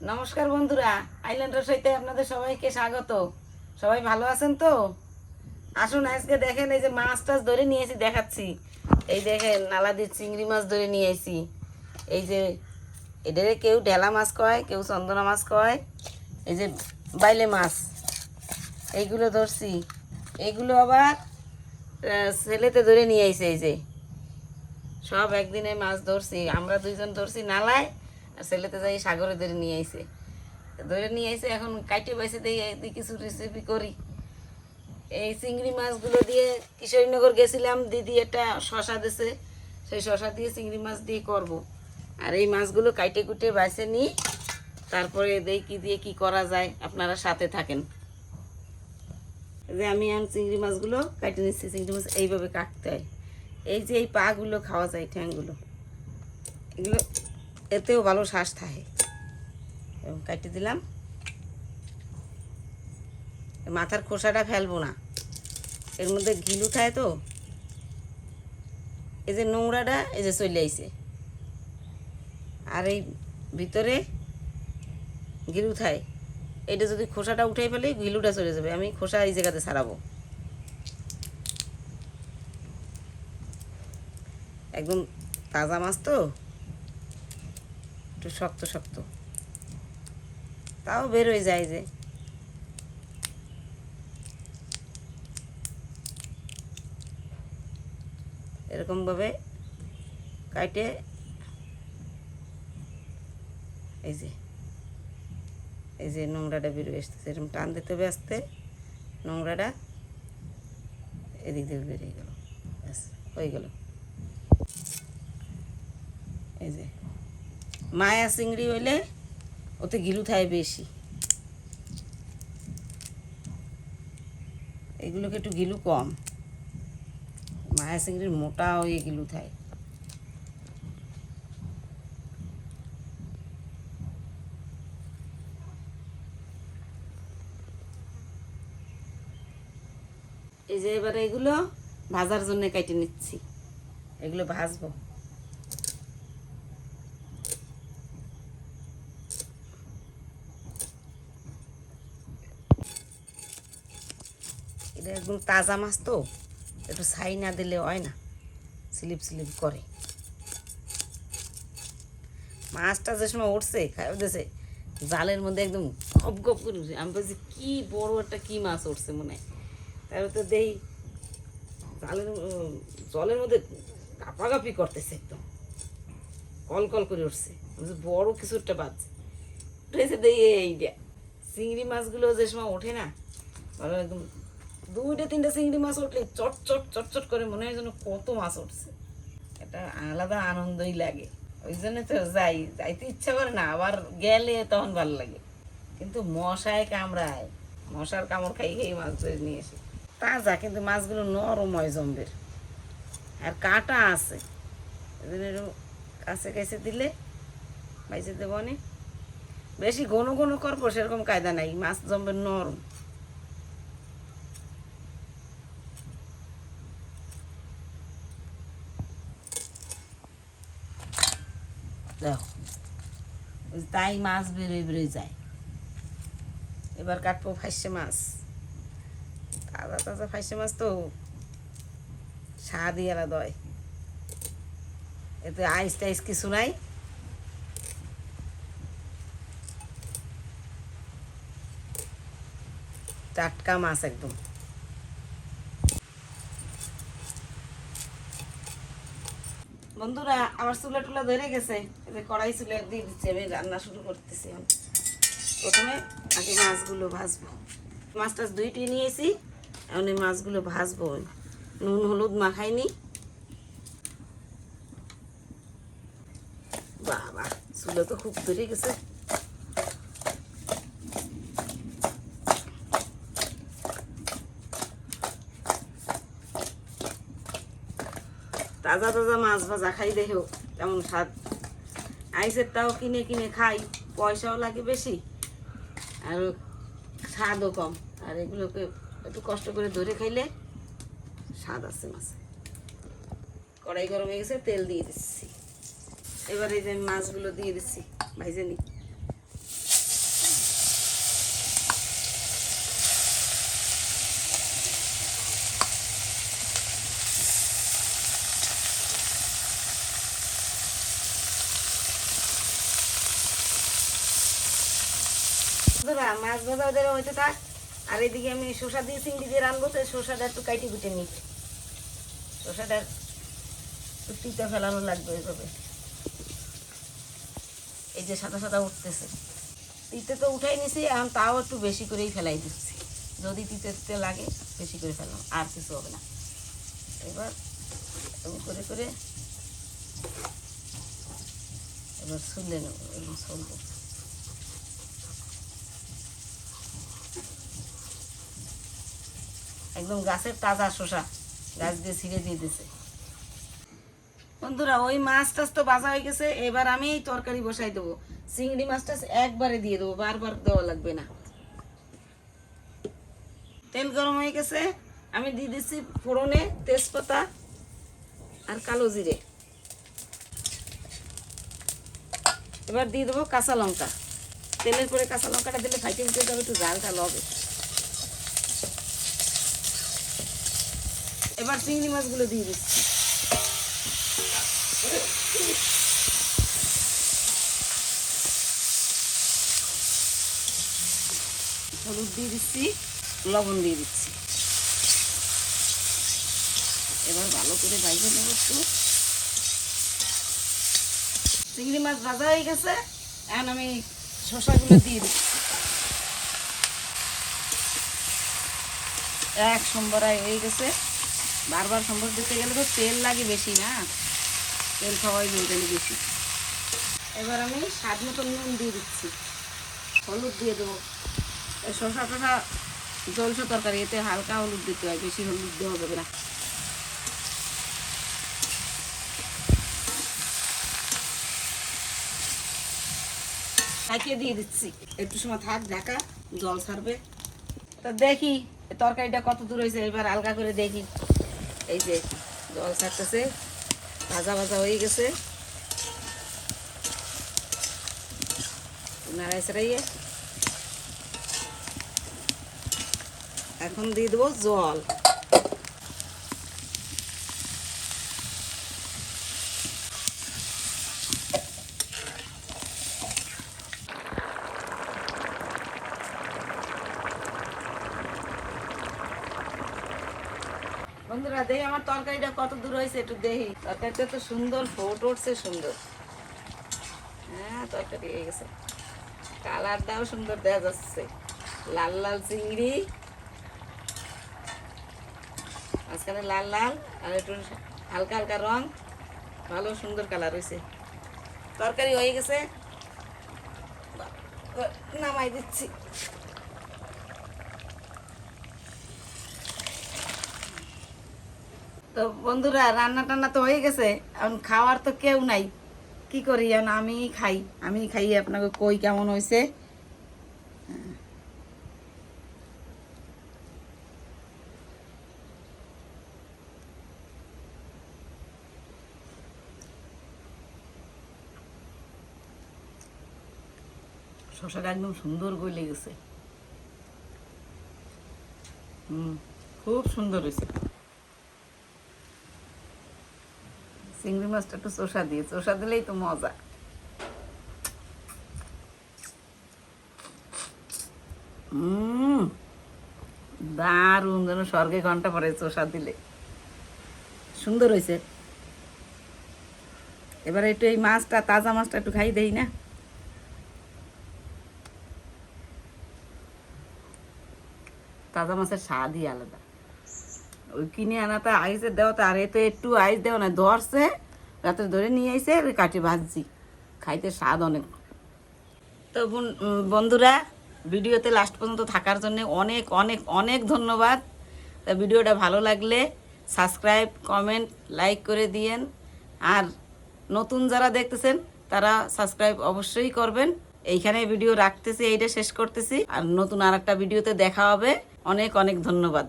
নমস্কার বন্ধুরা আইল্যান্ড রসইতে আপনাদের সবাইকে স্বাগত। সবাই ভালো আছেন তো? আসুন, আজকে দেখেন এই যে মাছ টাছ ধরে নিয়েছি, দেখাচ্ছি। এই দেখেন নালাদির চিংড়ি মাছ ধরে নিয়ে নিয়েছি। এই যে এদের কেউ ঢেলা মাছ কয়, কেউ চন্দনা মাছ কয়, এই যে বাইলে মাছ। এইগুলো ধরছি। এইগুলো আবার ছেলেতে ধরে নিয়ে আইছে এই যে। সব একদিনে মাছ ধরছি। আমরা দুইজন ধরছি নালায়। আর ছেলেতে যাই সাগরে ধরে নিয়ে আইছে। ধরে নিয়ে আইছে, এখন কাইটে বাইসে দিয়ে কিছু রেসিপি করি। এই চিংড়ি মাছগুলো দিয়ে কিশোরীনগর গেছিলাম, দিদি একটা শশা দিছে। সেই শশা দিয়ে চিংড়ি মাছ দিয়ে করব। আর এই মাছগুলো কাইটে কুটে বাইসে নিই তারপরে দেই কি দিয়ে কি করা যায়, আপনারা সাথে থাকেন। যে আমি এখন চিংড়ি মাছগুলো কাটে নিচ্ছি, চিংড়ি মাছ এইভাবে কাটতে হয়। এই যে এই পাগুলো খাওয়া যায় ঠ্যাংগুলো। এগুলো এতেও ভালো শ্বাস থাকে। এবং কাটে দিলাম। মাথার খোসাটা ফেলব না। এর মধ্যে গিলু থাকে তো। এই যে নোংরাটা এই যে চলে আইছে। আর এই ভিতরে গিলু থাকে এটা যদি খোসাটা উঠাই ফেলে গিলুটা চলে যাবে। আমি খোসা এই জায়গাতে ছাড়াবো। একদম তাজা মাছ তো। একটু শক্ত শক্ত। তাও বের হয়ে যায় যে। এরকমভাবে কাটে এই যে এই যে নোংরাটা বেরিয়ে আসতেছে, এরকম টান দিতে হবে আসতে, নোংরাটা এদিক দিয়ে বেরিয়ে গেল, ব্যাস, হয়ে গেল। এই যে। মায়া চিংড়ি হইলে ওতে গিলু থাকে বেশি। এগুলোকে একটু গিলু কম। মায়া চিংড়ির মোটা হয়ে গিলু থাকে এই যে এবারে এগুলো ভাজার জন্য কেটে নিচ্ছি। এগুলো ভাজবো। এটা একদম তাজা মাছ তো, একটু ছাই না দিলে হয় না, স্লিপ স্লিপ করে। মাছটা যে সময় উঠছে খাই উঠেছে জালের মধ্যে একদম গপ গপ করে উঠছে। আমি বলছি, কি বড় একটা কি মাছ উঠছে মনে হয়? তারপর তো দেই, জালের জলের মধ্যে কাপাকাপি করতেছে একদম। কল কল করে উঠছে। বড় কিছু একটা বাজছে। উঠেছে দেই এইটা চিংড়ি মাছগুলো যে সময় ওঠে না একদম দুইটা, তিনটা চিংড়ি মাছ উঠলে চট চট চট চট করে মনে হয় যেন কত মাছ উঠছে। এটা আলাদা আনন্দই লাগে। ওই জন্য তো যাই, যাইতে ইচ্ছা করে না, আবার গেলে তখন ভালো লাগে। কিন্তু মশায় কামড়ায়। মশার কামড় খাই খেয়ে মাছ ধরে নিয়ে এসে তাজা, কিন্তু মাছগুলো নরম হয় জম্বের। আর কাঁটা আছে। একটু কাছে কাছে দিলে বাইসে দেবো অনেক। বেশি ঘন ঘন করব, সেরকম কায়দা নাই। মাছ জম্বের নরম। দেখো। তাই মাছ বেরোয় বেরোয় যায়। এবার কাটবো ফাইসে মাছ। তাজা তাজা ফাইসে মাছ তো স্বাদই আলাদা হয়। এতে আইস টাইস কিছু নাই। টাটকা মাছ একদম। বন্ধুরা, আমার চুলা টুলা ধরে গেছে। যে কড়াই চুলে দিয়ে দিচ্ছি, আমি রান্না শুরু করতেছি প্রথমে আগে মাছগুলো ভাজবো। মাছ টাছ দুইটি নিয়েছি, এখন মাছগুলো ভাজবো নুন, হলুদ মাখাইনি। বাবা, চুলো তো খুব ধরে গেছে। তাজা তাজা মাছ ভাজা খাই দেখো কেমন স্বাদ। আইসেরটাও কিনে কিনে খাই, পয়সাও লাগে বেশি, আর স্বাদও কম। আর এগুলোকে একটু কষ্ট করে ধরে খাইলে স্বাদ আছে মাছে। কড়াই গরম হয়ে গেছে, তেল দিয়ে দিচ্ছি। এবার এই যে মাছগুলো দিয়ে দিচ্ছি ভাইজে নি বন্ধুরা মাছ ভাজা ওদের হইতে থাক আর এদিকে আমি শসা দিয়ে চিংড়ি দিয়ে রানবো তো শসাটা একটু কাইটে কুটে নিই। শসাটা একটু তিতে ফেলানো লাগবে এইভাবে এই যে সাদা সাদা উঠতেছে। তিতে তো উঠাই নিছি, এখন তাও একটু বেশি করেই ফেলাই দিচ্ছি। যদি তিতে তিতে লাগে, বেশি করে ফেলাম আর কিছু হবে না। এবার করে করে এবার ছুলে নেব এরকম ছুলবো একদম গাছের তাজা শসা, গাছ দিয়ে ছিঁড়ে দিয়ে দিছে। বন্ধুরা, ওই মাছ টাছ তো বাজা হয়ে গেছে, এবার আমি এই তরকারি বসাই দেবো। চিংড়ি মাছ টাছ একবারে দিয়ে দেবো, বারবার দেওয়া লাগবে না। তেল গরম হয়ে গেছে, আমি দিয়ে দিচ্ছি ফোড়নে তেজপাতা আর কালো জিরে। এবার দিয়ে দেবো কাঁচা লঙ্কা। তেলের পরে কাঁচা লঙ্কাটা দিলে ফাইটে উঠে যাবে, একটু ঝালটা লবে। এবার চিংড়ি মাছগুলো দিয়ে দিচ্ছি। হলুদ দিয়ে দিচ্ছি, লবণ দিয়ে দিচ্ছি। এবার ভালো করে ভাইজে নেব একটু। চিংড়ি মাছ ভাজা হয়ে গেছে, এখন আমি শসাগুলো দিয়ে দিচ্ছি। এক সম্বরায় হয়ে গেছে। বারবার সম্বর দিতে গেলে তো তেল লাগে বেশি না? তেল খাওয়াই বলতে বেশি। এবার আমি স্বাদ মতো নুন দিয়ে দিচ্ছি। হলুদ দিয়ে দেবো। এই শসা টসা, জলসা তরকারি, এতে হালকা হলুদ দিতে হয়, বেশি হলুদ দেওয়া যাবে না। ঢাকিয়ে দিয়ে দিচ্ছি। একটু সময় থাক, ঢাকা, জল ছাড়বে। তো দেখি, তরকারিটা কত দূর হয়েছে, এবার আলগা করে দেখি। এই যে জল ছাড়তেছে ভাজা ভাজা হয়ে গেছে। নাড়াই ছাড়াইয়ে। এখন দিয়ে দেবো জল। বন্ধুরা দেখি আমার তরকারিটা কত দূর হয়েছে একটু দেখি তরকারিটা তো সুন্দর, ফোট উঠছে সুন্দর। হ্যাঁ তরকারি হয়ে গেছে। কালারটাও সুন্দর, দেখা যাচ্ছে। লাল লাল চিংড়ি। মাঝখানে লাল লাল, আর একটু হালকা হালকা রং। ভালো, সুন্দর কালার হয়েছে। তরকারি হয়ে গেছে। নামাই দিচ্ছি। তো বন্ধুরা, রান্না টান্না তো হয়ে গেছে। এখন খাওয়ার তো কেউ নাই। কি করি, এখন আমি খাই। আমি খাই আপনাকে কই কেমন হয়েছে। শশাটা একদম সুন্দর গলে গেছে। হুম, খুব সুন্দর হয়েছে। চিংড়ি মাছটা একটু চোষা দিয়ে, চোষা দিলেই তো মজা। দারুণ যেন স্বর্গে ঘণ্টা পরে চোষা দিলে। সুন্দর হয়েছে। এবার একটু এই মাছটা, তাজা মাছটা একটু খাই দেই না। তাজা মাছের স্বাদই আলাদা। কিনে আনাটা আইসে দেওয়া তো, আর এ তো একটু আইস দেওয়া না, ধরছে, রাতে ধরে নিয়ে আইসে কাটি ভাজছি। খাইতে স্বাদ অনেক। তো বোন- বন্ধুরা, ভিডিওতে লাস্ট পর্যন্ত থাকার জন্য অনেক অনেক অনেক ধন্যবাদ। ভিডিওটা ভালো লাগলে সাবস্ক্রাইব কমেন্ট লাইক করে দিয়েন। আর নতুন যারা দেখতেছেন, তারা সাবস্ক্রাইব অবশ্যই করবেন। এইখানে ভিডিও রাখতেছি, এইটা শেষ করতেছি। আর নতুন আর একটা ভিডিওতে দেখা হবে। অনেক অনেক ধন্যবাদ।